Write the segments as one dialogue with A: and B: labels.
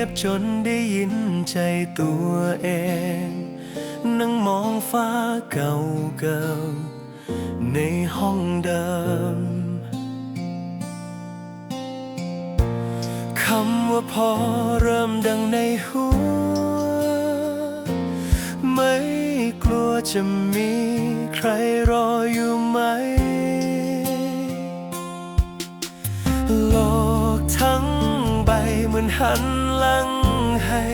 A: ยบจนได้ยินใจตัวเอง นั่งมองฟ้าเก่าเก่าในห้องเดิมคำว่าพอเริ่มดังในหัว ไม่กลัวจะมีใครรออยู่ มันหันหลังให้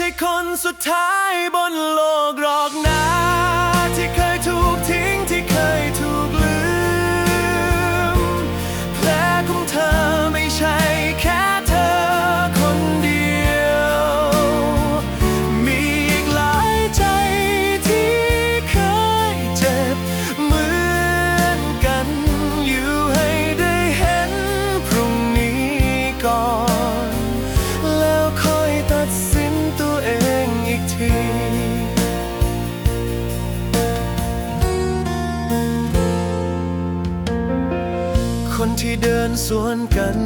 A: ใช่คนสุดท้ายบนโลกหรอกนะ ที่เดินสวนกัน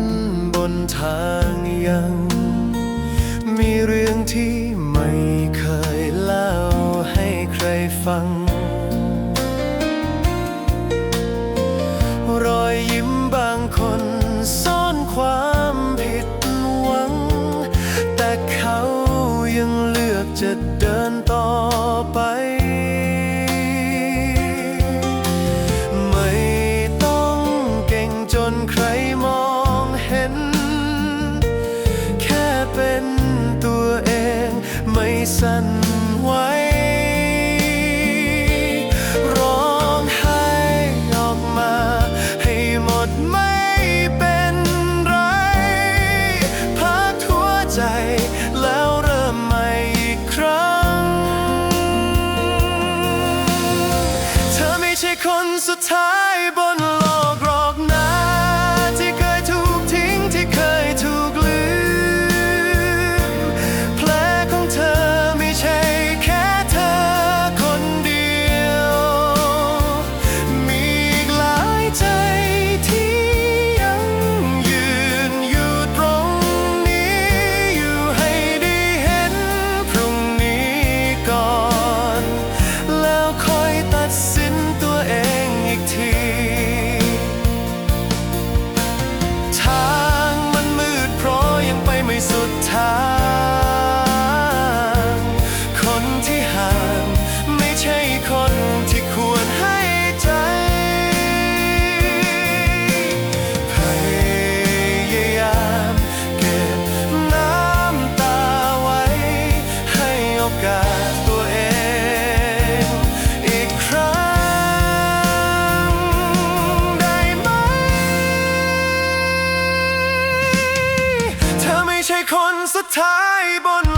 A: บนทางยัง มีเรื่องที่ไม่เคยเล่าให้ใครฟัง รอยยิ้มบางคนซ่อนความผิดหวัง แต่เขายังเลือกจะเดินต่อไป ช่คนสุดท้ายบนโลก type on